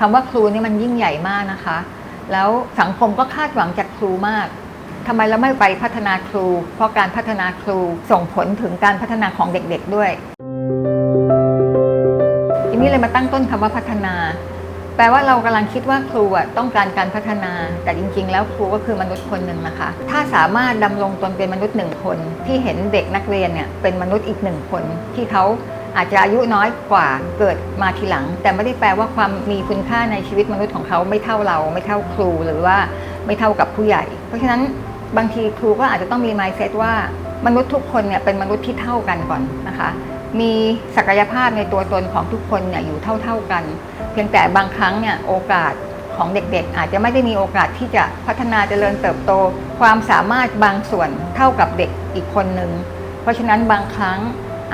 คำว่าครูนี่มันยิ่งใหญ่มากนะคะ แล้วสังคมก็คาดหวังจากครูมากทำไมเราไม่ไปพัฒนาครู เพราะการพัฒนาครูส่งผลถึงการพัฒนาของเด็กๆด้วยทีนี้เลยมาตั้งต้นคำว่าพัฒนา แปลว่าเรากำลังคิดว่าครูอะต้องการการพัฒนา แต่จริง ๆ แล้วครูก็คือมนุษย์คนหนึ่งนะคะ ถ้าสามารถดำรงตนเป็นมนุษย์หนึ่งคน ที่เห็นเด็กนักเรียนเนี่ยเป็นมนุษย์อีกหนึ่งคนที่เขา อาจจะอายุน้อยกว่าเกิดมาทีหลัง แต่ไม่ได้แปลว่าความมีคุณค่าในชีวิตมนุษย์ของเขาไม่เท่าเรา ไม่เท่าครูหรือว่าไม่เท่ากับผู้ใหญ่ เพราะฉะนั้นบางทีครูก็อาจจะต้องมี mindset ว่ามนุษย์ทุกคนเนี่ยเป็นมนุษย์ที่เท่ากันก่อนนะคะ มีศักยภาพในตัวตนของทุกคนเนี่ยอยู่เท่าๆกัน เพียงแต่บางครั้งเนี่ยโอกาสของเด็กๆ อาจจะไม่ได้มีโอกาสที่จะพัฒนาเจริญเติบโต ความสามารถบางส่วนเท่ากับเด็กอีกคนหนึ่งเพราะฉะนั้นบางครั้ง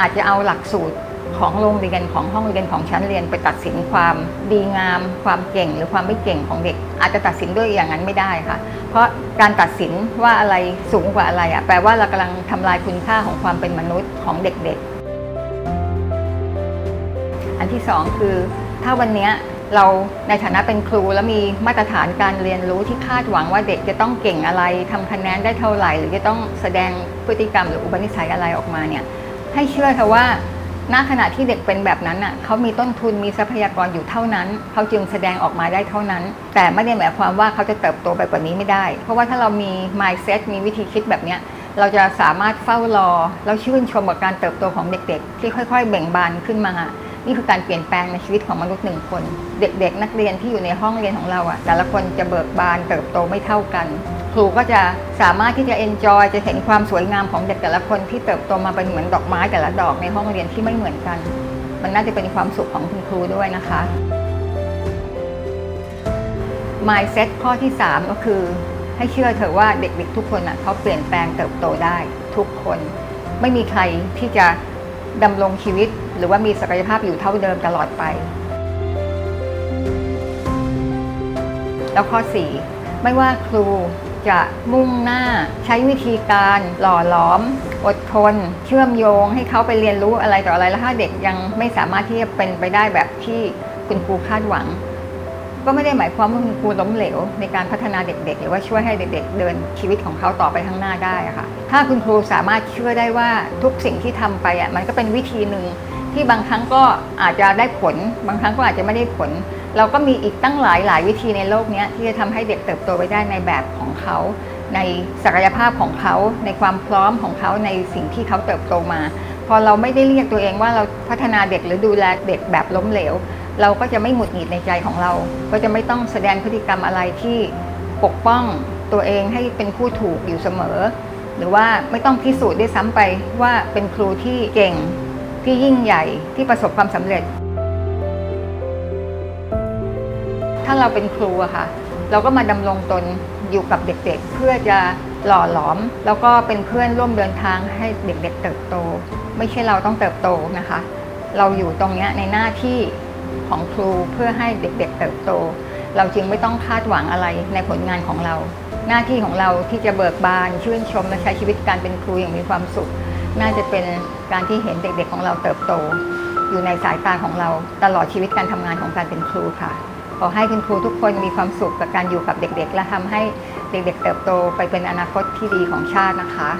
อาจจะเอาหลักสูตร ของโรงเรียนของห้องเรียนของชั้นเรียนไปตัดสินความดีงาม ความเก่งหรือความไม่เก่งของเด็ก อาจจะตัดสินด้วยอย่างนั้นไม่ได้ค่ะ เพราะการตัดสินว่าอะไรสูงกว่าอะไรอะแปลว่าเรากำลังทำลายคุณค่าของความเป็นมนุษย์ของเด็กๆ อันที่สองคือถ้าวันนี้เราในฐานะเป็นครูแล้วมีมาตรฐานการเรียนรู้ที่คาดหวังว่าเด็กจะต้องเก่งอะไรทำคะแนนได้เท่าไหร่ หรือจะต้องแสดงพฤติกรรมหรืออุปนิสัยอะไรออกมาเนี่ยให้เชื่อเถอะว่า ณขณะที่เด็กเป็นแบบนั้นอะเขามีต้นทุนมีทรัพยากรอยู่เท่านั้นเขาจึงแสดงออกมาได้เท่านั้น แต่ไม่ได้หมายความว่าเขาจะเติบโตไปกว่านี้ไม่ได้ เพราะว่าถ้าเรามี mindset มีวิธีคิดแบบเนี้ยเราจะสามารถเฝ้ารอแล้วชื่นชมกับการเติบโตของเด็กๆ ที่ค่อย ๆ เบ่งบานขึ้นมา นี่คือการเปลี่ยนแปลงในชีวิตของมนุษย์หนึ่งคน เด็กๆ นักเรียนที่อยู่ในห้องเรียนของเราอะแต่ละคนจะเบิกบานเติบโตไม่เท่ากัน ครูก็จะสามารถที่จะ enjoy จะเห็นความสวยงามของเด็กแต่ละคนที่เติบโตมาเป็นเหมือนดอกไม้แต่ละดอกในห้องเรียนที่ไม่เหมือนกัน มันน่าจะเป็นความสุขของคุณครูด้วยนะคะ mindset ข้อที่ 3 ก็คือ ให้เชื่อเถอะว่าเด็กๆทุกคนอะเขาเปลี่ยนแปลงเติบโตได้ทุกคน ไม่มีใครที่จะดำรงชีวิต หรือว่ามีศักยภาพอยู่เท่าเดิมตลอดไป แล้วข้อ 4 ไม่ว่าครูจะมุ่งหน้าใช้วิธีการหล่อหลอม อดทน เชื่อมโยง ให้เขาไปเรียนรู้อะไรต่ออะไรแล้วถ้าเด็กยังไม่สามารถที่จะเป็นไปได้แบบที่คุณครูคาดหวัง ก็ไม่ได้หมายความว่าคุณครูล้มเหลว ในการพัฒนาเด็กๆ หรือว่าช่วยให้เด็ก ๆ เดินชีวิตของเขาต่อไปข้างหน้าได้ค่ะ ถ้าคุณครูสามารถเชื่อได้ว่าทุกสิ่งที่ทำไปอะมันก็เป็นวิธีหนึ่ง ที่บางครั้งก็อาจจะได้ผล บางครั้งก็อาจจะไม่ได้ผล เราก็มีอีกตั้งหลายหลายวิธีในโลกนี้ที่จะทำให้เด็กเติบโตไปได้ในแบบของเขา ในศักยภาพของเขา ในความพร้อมของเขาในสิ่งที่เขาเติบโตมา พอเราไม่ได้เรียกตัวเองว่าเราพัฒนาเด็กหรือดูแลเด็กแบบล้มเหลว เราก็จะไม่หงุดหงิดในใจของเรา ก็จะไม่ต้องแสดงพฤติกรรมอะไรที่ปกป้องตัวเองให้เป็นผู้ถูกอยู่เสมอ หรือว่าไม่ต้องพิสูจน์ได้ซ้ำไปว่าเป็นครูที่เก่ง ที่ยิ่งใหญ่ที่ประสบความสำเร็จ ถ้าเราเป็นครูอะค่ะ เราก็มาดำรงตนอยู่กับเด็กๆ เพื่อจะหล่อหลอม แล้วก็เป็นเพื่อนร่วมเดินทางให้เด็กๆ เติบโต ไม่ใช่เราต้องเติบโตนะคะ เราอยู่ตรงนี้ในหน้าที่ของครูเพื่อให้เด็กๆ เติบโต เราจึงไม่ต้องคาดหวังอะไรในผลงานของเรา หน้าที่ของเราที่จะเบิกบานชื่นชมและใช้ชีวิตการเป็นครูอย่างมีความสุข น่าจะเป็นการที่เห็นเด็กๆของเราเติบโต อยู่ในสายตาของเราตลอดชีวิตการทำงานของการเป็นครูค่ะ ขอให้คุณครูทุกคนมีความสุขกับการอยู่กับเด็กๆ และทำให้เด็กๆ เติบโตไปเป็นอนาคตที่ดีของชาตินะคะ